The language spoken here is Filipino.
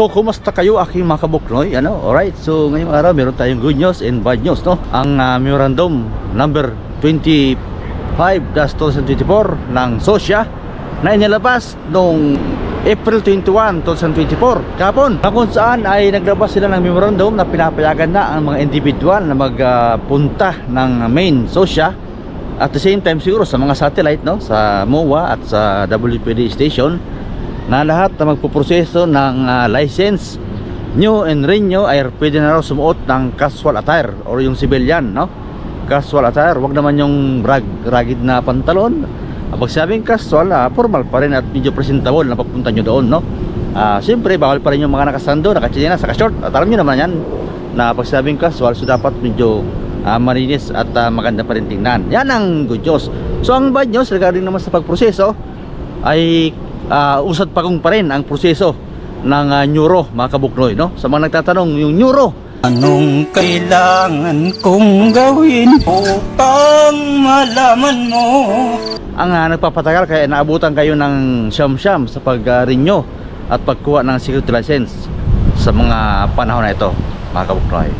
So, kumusta kayo aking mga kabuknoy? Ano? Alright, so ngayong araw meron tayong good news and bad news, no? Ang ah, memorandum number 25-2024 ng SOSYA na inilabas noong April 21, 2024 kapon na kung saan ay naglabas sila ng memorandum na pinapayagan na ang mga individual na magpunta ng main SOSYA at the same time siguro sa mga satellite no sa MOA at sa WPD station na lahat na magpuproseso ng ah, license new and renew ay pwede na raw sumuot ng casual attire or yung civilian no? Casual attire wag naman yung rag, ragged na pantalon. Ah, pag sabing casual ah, formal pa rin at medyo presentable na papunta nyo doon no? Ah siyempre bawal pa rin yung mga nakasando nakachinelas saka short at alam nyo naman yan na pag sabing casual so dapat medyo ah, malinis at ah, maganda pa rin tingnan. Yan ang good news. So ang bad news regarding naman sa pagproseso ay ah, usad pagong pa rin ang proseso ng ah, neuro mga kabuknoy no? Sa mga nagtatanong yung neuro Anong kailangan kong gawin upang malaman mo? ang ah, nagpapatagal kaya naabutan kayo ng siyam-siyam sa pag-renew at pagkuha ng security license sa mga panahon na ito mga kabuknoy